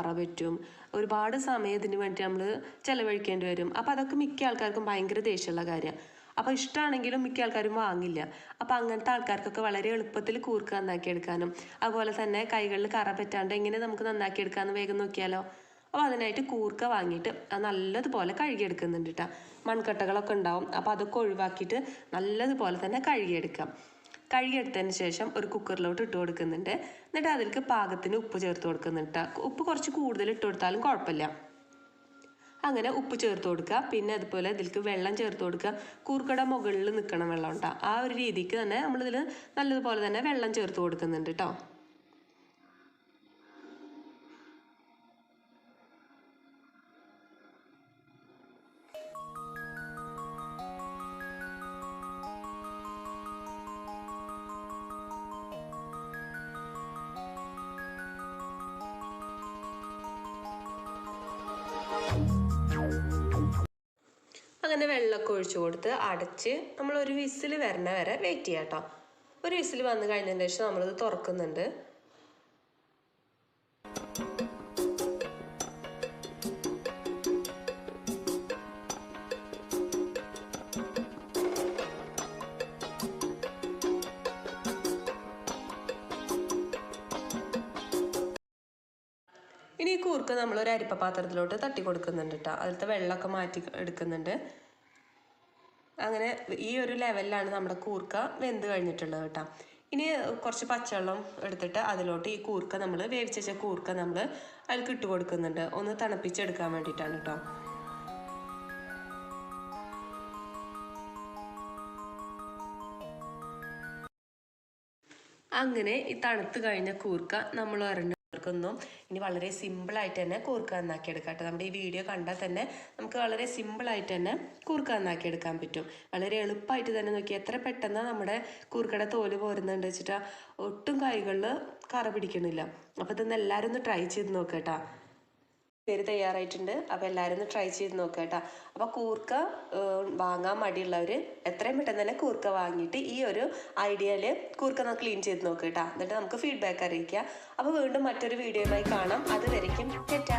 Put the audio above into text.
കറ പറ്റും. ഒരുപാട് സമയം ഇതിന് വേണ്ടി നമ്മൾ ചിലവഴിക്കേണ്ടി വരും. അപ്പോൾ അതൊക്കെ മിക്ക ആൾക്കാർക്കും ഭയങ്കര ദേഷ്യമുള്ള കാര്യമാണ് അപ്പോൾ ഇഷ്ടമാണെങ്കിലും മിക്ക ആൾക്കാരും വാങ്ങില്ല. അപ്പോൾ അങ്ങനത്തെ ആൾക്കാർക്കൊക്കെ വളരെ എളുപ്പത്തിൽ കൂർക്ക നന്നാക്കിയെടുക്കാനും അതുപോലെ തന്നെ കൈകളിൽ കറ പറ്റാണ്ട് എങ്ങനെ നമുക്ക് നന്നാക്കി നന്നാക്കിയെടുക്കാമെന്ന് വേഗം നോക്കിയാലോ? അപ്പോൾ അതിനായിട്ട് കൂർക്ക വാങ്ങിയിട്ട് അത് നല്ലതുപോലെ കഴുകിയെടുക്കുന്നുണ്ട് കേട്ടോ മൺകട്ടകളൊക്കെ ഉണ്ടാവും. അപ്പോൾ അതൊക്കെ ഒഴിവാക്കിയിട്ട് നല്ലതുപോലെ തന്നെ കഴുകിയെടുക്കാം. കഴുകിയെടുത്തതിന് ശേഷം ഒരു കുക്കറിലോട്ട് ഇട്ട് കൊടുക്കുന്നുണ്ട്. എന്നിട്ട് അതിലേക്ക് പാകത്തിന് ഉപ്പ് ചേർത്ത് കൊടുക്കുന്നുണ്ട് ഉപ്പ് കുറച്ച് കൂടുതൽ ഇട്ട് കൊടുത്താലും കുഴപ്പമില്ല. അങ്ങനെ ഉപ്പ് ചേർത്ത് കൊടുക്കുക. പിന്നെ അതുപോലെ ഇതിലേക്ക് വെള്ളം ചേർത്ത് കൊടുക്കുക. കൂർക്കട മുകളിൽ നിൽക്കണം വെള്ളം ഉണ്ടാകും ആ ഒരു രീതിക്ക് തന്നെ നമ്മളിതിൽ നല്ലതുപോലെ തന്നെ വെള്ളം ചേർത്ത് കൊടുക്കുന്നുണ്ട് കേട്ടോ അങ്ങനെ വെള്ളമൊക്കെ ഒഴിച്ചു കൊടുത്ത് അടച്ച് നമ്മൾ ഒരു വിസിൽ വരണ വരെ വെയിറ്റ് ചെയ്യാം കേട്ടോ ഒരു വിസിൽ വന്നു കഴിഞ്ഞതിന് ശേഷം നമ്മളിത് തുറക്കുന്നുണ്ട്. ഇനി ഈ കൂർക്ക നമ്മൾ ഒരു അരിപ്പ പാത്രത്തിലോട്ട് തട്ടി കൊടുക്കുന്നുണ്ട് കേട്ടോ അതിലത്തെ വെള്ളമൊക്കെ മാറ്റി എടുക്കുന്നുണ്ട്. അങ്ങനെ ഈ ഒരു ലെവലിലാണ് നമ്മുടെ കൂർക്ക വെന്ത് കഴിഞ്ഞിട്ടുള്ളത് കേട്ടോ ഇനി കുറച്ച് പച്ചവെള്ളം എടുത്തിട്ട് അതിലോട്ട് ഈ കൂർക്ക നമ്മൾ വേവിച്ച വെച്ച കൂർക്ക നമ്മൾ അതിൽ ഇട്ട് കൊടുക്കുന്നുണ്ട്. ഒന്ന് തണുപ്പിച്ചെടുക്കാൻ വേണ്ടിയിട്ടാണ് കേട്ടോ അങ്ങനെ ഈ തണുത്ത് കഴിഞ്ഞ കൂർക്ക നമ്മൾ ഒരെണ്ണർക്കൊന്നും ഇനി വളരെ സിമ്പിളായിട്ട് തന്നെ കൂർക്ക നന്നാക്കി എടുക്കാം കേട്ടോ. നമ്മുടെ ഈ വീഡിയോ കണ്ടാൽ തന്നെ നമുക്ക് വളരെ സിമ്പിളായിട്ട് തന്നെ കൂർക്ക നന്നാക്കി എടുക്കാൻ പറ്റും. വളരെ എളുപ്പമായിട്ട് തന്നെ നോക്കി എത്ര പെട്ടെന്ന് നമ്മുടെ കൂർക്കയുടെ തോൽ പോരുന്നുണ്ട് വെച്ചിട്ടാ. ഒട്ടും കൈകളിൽ കറ പിടിക്കണില്ല. അപ്പോൾ ഇതൊന്ന് എല്ലാവരും ഒന്ന് ട്രൈ ചെയ്ത് നോക്കുക കേട്ടോ. പേര് തയ്യാറായിട്ടുണ്ട്. അപ്പോൾ എല്ലാവരും ഒന്ന് ട്രൈ ചെയ്ത് നോക്കുക കേട്ടോ. അപ്പോൾ കൂർക്ക വാങ്ങാൻ മടിയുള്ളവര് എത്രയും പെട്ടെന്ന് തന്നെ കൂർക്ക വാങ്ങിയിട്ട് ഈ ഒരു ഐഡിയയിൽ കൂർക്ക നമുക്ക് ക്ലീൻ ചെയ്ത് നോക്കുക കേട്ടോ. എന്നിട്ട് നമുക്ക് ഫീഡ്ബാക്ക് അറിയിക്കുക അപ്പോൾ വീണ്ടും മറ്റൊരു വീഡിയോയുമായി കാണാം. അതുവരയ്ക്കും തെറ്റാ